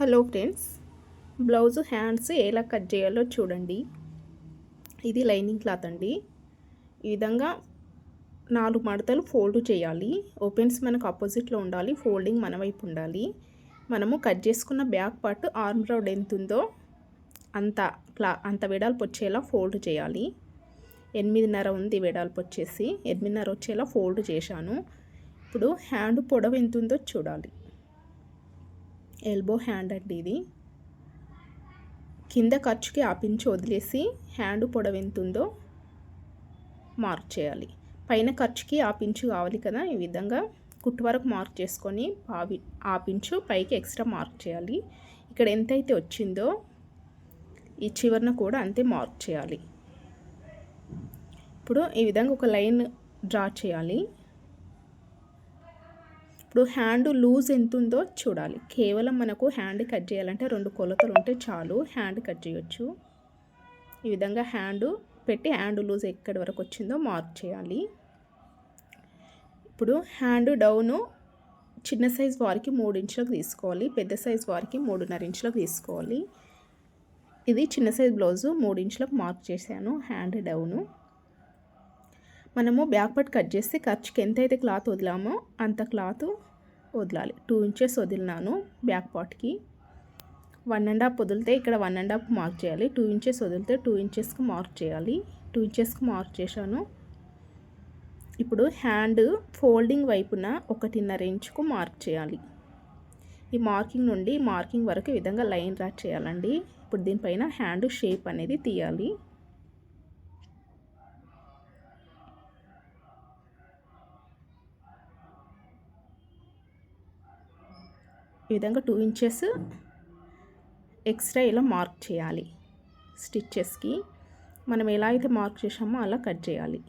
Hello friends blouse hands ఎలా cut చేయాలో చూడండి. ఇది లైనింగ్ క్లాత్ అండి. ఈ విధంగా నాలుగు మడతలు ఫోల్డ్ చేయాలి. ఓపెన్స్ మనకు ఆపోజిట్లో ఉండాలి ఫోల్డింగ్ మన వైపు ఉండాలి. మనము కట్ చేసుకున్న బ్యాక్ పార్ట్ ఆర్మ్ రౌడ్ ఎంత ఉందో అంత క్లా అంత వెడల్పు వచ్చేలా ఫోల్డ్ చేయాలి. ఎనిమిదిన్నర ఉంది వెడల్పు వచ్చేసి ఎనిమిదిన్నర వచ్చేలా ఫోల్డ్ చేశాను. ఇప్పుడు హ్యాండ్ పొడవు ఎంత ఉందో చూడాలి. ఎల్బో హ్యాండ్ అండి ఇది. కింద ఖర్చుకి ఆపించి వదిలేసి హ్యాండ్ పొడవు ఎంత ఉందో మార్క్ చేయాలి. పైన ఖర్చుకి ఆపించు కావాలి కదా ఈ విధంగా కుట్టు వరకు మార్క్ చేసుకొని ఆవి ఆపించు పైకి ఎక్స్ట్రా మార్క్ చేయాలి. ఇక్కడ ఎంతైతే వచ్చిందో ఈ చివరన కూడా అంతే మార్క్ చేయాలి. ఇప్పుడు ఈ విధంగా ఒక లైన్ డ్రా చేయాలి. ఇప్పుడు హ్యాండ్ లూజ్ ఎంత ఉందో చూడాలి. కేవలం మనకు హ్యాండ్ కట్ చేయాలంటే రెండు కొలతలు ఉంటే చాలు. హ్యాండ్ కట్ చేయొచ్చు. ఈ విధంగా హ్యాండ్ పెట్టి హ్యాండ్ లూజ్ ఎక్కడి వరకు వచ్చిందో మార్క్ చేయాలి. ఇప్పుడు హ్యాండ్ డౌను చిన్న సైజ్ వారికి మూడు ఇంచులకు తీసుకోవాలి. పెద్ద సైజ్ వారికి మూడున్నర ఇంచులకు తీసుకోవాలి. ఇది చిన్న సైజ్ బ్లౌజు మూడు ఇంచులకు మార్క్ చేశాను. హ్యాండ్ డౌను మనము బ్యాక్ పార్ట్ కట్ చేస్తే ఖర్చుకి ఎంతైతే క్లాత్ వదిలామో అంత క్లాత్ వదలాలి. టూ ఇంచెస్ వదిలినాను బ్యాక్ పార్ట్కి. వన్ అండ్ హాఫ్ వదిలితే ఇక్కడ వన్ అండ్ హాఫ్ మార్క్ చేయాలి. టూ ఇంచెస్ వదిలితే టూ ఇంచెస్కి మార్క్ చేయాలి. టూ ఇంచెస్కి మార్క్ చేశాను. ఇప్పుడు హ్యాండ్ ఫోల్డింగ్ వైపున ఒకటిన్నర ఇంచుకు మార్క్ చేయాలి. ఈ మార్కింగ్ నుండి మార్కింగ్ వరకు విధంగా లైన్ డ్రా చేయాలండి. ఇప్పుడు దీనిపైన హ్యాండ్ షేప్ అనేది తీయాలి. ఈ విధంగా టూ ఇంచెస్ ఎక్స్ట్రా ఇలా మార్క్ చేయాలి. స్టిచ్చెస్కి మనం ఎలా అయితే మార్క్ చేసామో అలా కట్ చేయాలి.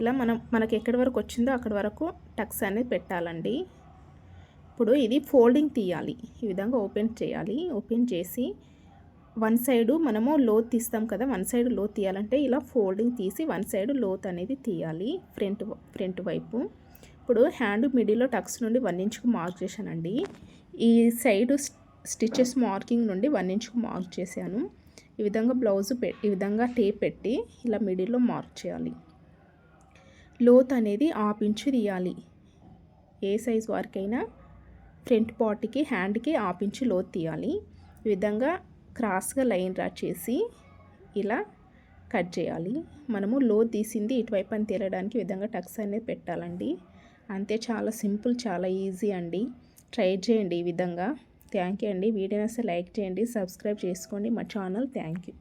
ఇలా మనం మనకి ఎక్కడి వరకు వచ్చిందో అక్కడి వరకు టక్స్ అనేది పెట్టాలండి. ఇప్పుడు ఇది ఫోల్డింగ్ తీయాలి. ఈ విధంగా ఓపెన్ చేయాలి. ఓపెన్ చేసి వన్ సైడు మనము లోత్ తీస్తాం కదా వన్ సైడ్ లోత్ తీయాలంటే ఇలా ఫోల్డింగ్ తీసి వన్ సైడ్ లోత్ అనేది తీయాలి ఫ్రంట్ ఫ్రంట్ వైపు. ఇప్పుడు హ్యాండ్ మిడిల్లో టక్స్ నుండి వన్ ఇంచుకు మార్క్ చేశానండి. ఈ సైడ్ స్టిచెస్ మార్కింగ్ నుండి వన్ ఇంచుకు మార్క్ చేశాను. ఈ విధంగా బ్లౌజ్ పె ఈ విధంగా టేప్ పెట్టి ఇలా మిడిల్లో మార్క్ చేయాలి. లోత్ అనేది హాఫ్ ఇంచు తీయాలి. ఏ సైజ్ వారికైనా ఫ్రంట్ పార్ట్కి హ్యాండ్కి హాఫ్ ఇంచు లోత్ తీయాలి. ఈ విధంగా క్రాస్గా లైన్ డ్రా చేసి ఇలా కట్ చేయాలి. మనము లో తీసింది ఇటువైపు అని తేలడానికి విధంగా టక్స్ అనేది పెట్టాలండి. అంతే చాలా సింపుల్ చాలా ఈజీ అండి. ట్రై చేయండి ఈ విధంగా. థ్యాంక్ యూ అండి. వీడియో లైక్ చేయండి సబ్స్క్రైబ్ చేసుకోండి. మా ఛానల్ థ్యాంక్ యూ.